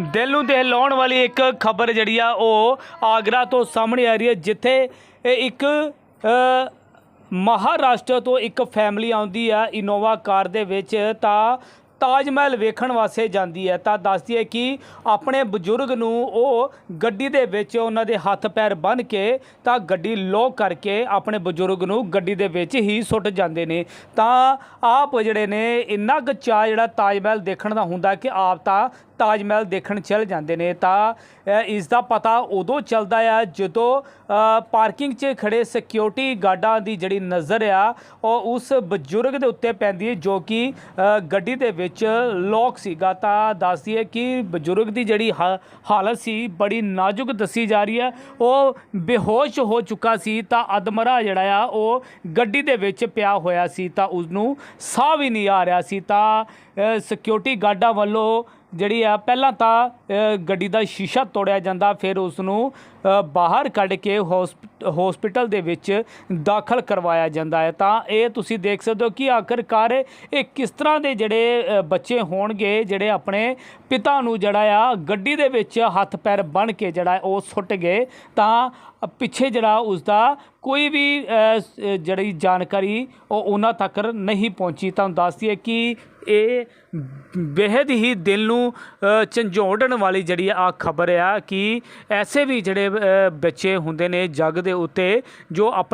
ਦਿਲ ਨੂੰ ਦਹਿਲਾਉਣ ਵਾਲੀ ਇੱਕ ਖਬਰ ਜਿਹੜੀ ਆ, ਉਹ ਆਗਰਾ ਤੋਂ ਸਾਹਮਣੇ ਆ ਰਹੀ ਹੈ, ਜਿੱਥੇ ਇੱਕ ਮਹਾਰਾਸ਼ਟਰ ਤੋਂ ਇੱਕ ਫੈਮਿਲੀ ਆਉਂਦੀ ਆ, ਇਨੋਵਾ ਕਾਰ ਦੇ ਵਿੱਚ, ਤਾਂ ਤਾਜ ਮਹਿਲ ਵੇਖਣ ਵਾਸਤੇ ਜਾਂਦੀ ਹੈ। ਤਾਂ ਦੱਸਦੀ ਹੈ ਕਿ ਆਪਣੇ ਬਜ਼ੁਰਗ ਨੂੰ ਉਹ ਗੱਡੀ ਦੇ ਵਿੱਚ ਉਹਨਾਂ ਦੇ ਹੱਥ ਪੈਰ ਬੰਨ੍ਹ ਕੇ, ਤਾਂ ਗੱਡੀ ਲੋਕ ਕਰਕੇ ਆਪਣੇ ਬਜ਼ੁਰਗ ਨੂੰ ਗੱਡੀ ਦੇ ਵਿੱਚ ਹੀ ਸੁੱਟ ਜਾਂਦੇ ਨੇ। ਤਾਂ ਆਪ ਜਿਹੜੇ ਨੇ, ਇੰਨਾ ਕੁ ਚਾਅ ਜਿਹੜਾ ਤਾਜ ਮਹਿਲ ਦੇਖਣ ਦਾ ਹੁੰਦਾ ਕਿ ਆਪ ਤਾਂ ਤਾਜ ਮਹਿਲ ਦੇਖਣ ਚੱਲ ਜਾਂਦੇ ਨੇ, ਤਾਂ ਇਸ ਦਾ ਪਤਾ ਉਦੋਂ ਚੱਲਦਾ ਆ ਜਦੋਂ ਪਾਰਕਿੰਗ 'ਚ ਖੜੇ ਸਿਕਿਉਰਿਟੀ ਗਾਰਡਾਂ ਦੀ ਜਿਹੜੀ ਨਜ਼ਰ ਆ, ਉਹ ਉਸ ਬਜ਼ੁਰਗ ਦੇ ਉੱਤੇ ਪੈਂਦੀ ਹੈ, ਜੋ ਕਿ ਗੱਡੀ ਦੇ ਵਿੱਚ ਲੋਕ ਸੀਗਾ। ਤਾਂ ਦੱਸਦੀ ਹੈ ਕਿ ਬਜ਼ੁਰਗ ਦੀ ਜਿਹੜੀ ਹਾ- ਹਾਲਤ ਸੀ, ਬੜੀ ਨਾਜ਼ੁਕ ਦੱਸੀ ਜਾ ਰਹੀ ਹੈ। ਉਹ ਬੇਹੋਸ਼ ਹੋ ਚੁੱਕਾ ਸੀ, ਤਾਂ ਅਦਮਰਾ ਜਿਹੜਾ ਆ, ਉਹ ਗੱਡੀ ਦੇ ਵਿੱਚ ਪਿਆ ਹੋਇਆ ਸੀ, ਤਾਂ ਉਸ ਨੂੰ ਸਾਹ ਵੀ ਨਹੀਂ ਆ ਰਿਹਾ ਸੀ, ਤਾਂ ਸਿਕਿਉਰਿਟੀ ਗਾਰਡਾਂ ਵੱਲੋਂ ਜਿਹੜੀ ਆ, ਪਹਿਲਾਂ ਤਾਂ ਗੱਡੀ ਦਾ ਸ਼ੀਸ਼ਾ ਤੋੜਿਆ ਜਾਂਦਾ, ਫਿਰ ਉਸ ਨੂੰ ਬਾਹਰ ਕੱਢ ਕੇ ਹਸਪੀਟਲ ਦੇ ਵਿੱਚ ਦਾਖਲ ਕਰਵਾਇਆ ਜਾਂਦਾ ਹੈ। ਤਾਂ ਇਹ ਤੁਸੀਂ ਦੇਖ ਸਕਦੇ ਹੋ ਕਿ ਆਖਰਕਾਰ ਇਹ ਕਿਸ ਤਰ੍ਹਾਂ ਦੇ ਜਿਹੜੇ ਬੱਚੇ ਹੋਣਗੇ ਜਿਹੜੇ ਆਪਣੇ ਪਿਤਾ ਨੂੰ ਜਿਹੜਾ ਆ ਗੱਡੀ ਦੇ ਵਿੱਚ ਹੱਥ ਪੈਰ ਬੰਨ੍ਹ ਕੇ ਜਿਹੜਾ ਉਹ ਸੁੱਟ ਗਏ ਤਾਂ ਪਿੱਛੇ ਜਿਹੜਾ ਉਸ ਦਾ ਕੋਈ ਵੀ ਜਿਹੜੀ ਜਾਣਕਾਰੀ ਉਹ ਉਹਨਾਂ ਤੱਕ ਨਹੀਂ ਪਹੁੰਚੀ। ਤੁਹਾਨੂੰ ਦੱਸਦੀ ਹੈ ਕਿ ਇਹ ਬੇहद ਹੀ ਦਿਲ ਨੂੰ ਅ, ਝੰਜੋੜਨ ਵਾਲੀ ਜਿਹੜੀ ਆ ਖਬਰ ਆ ਕਿ ਐਸੇ ਵੀ ਜਿਹੜੇ ਬੱਚੇ ਹੁੰਦੇ ਨੇ ਜੱਗ ਦੇ ਉੱਤੇ ਜੋ ਆਪਣੇ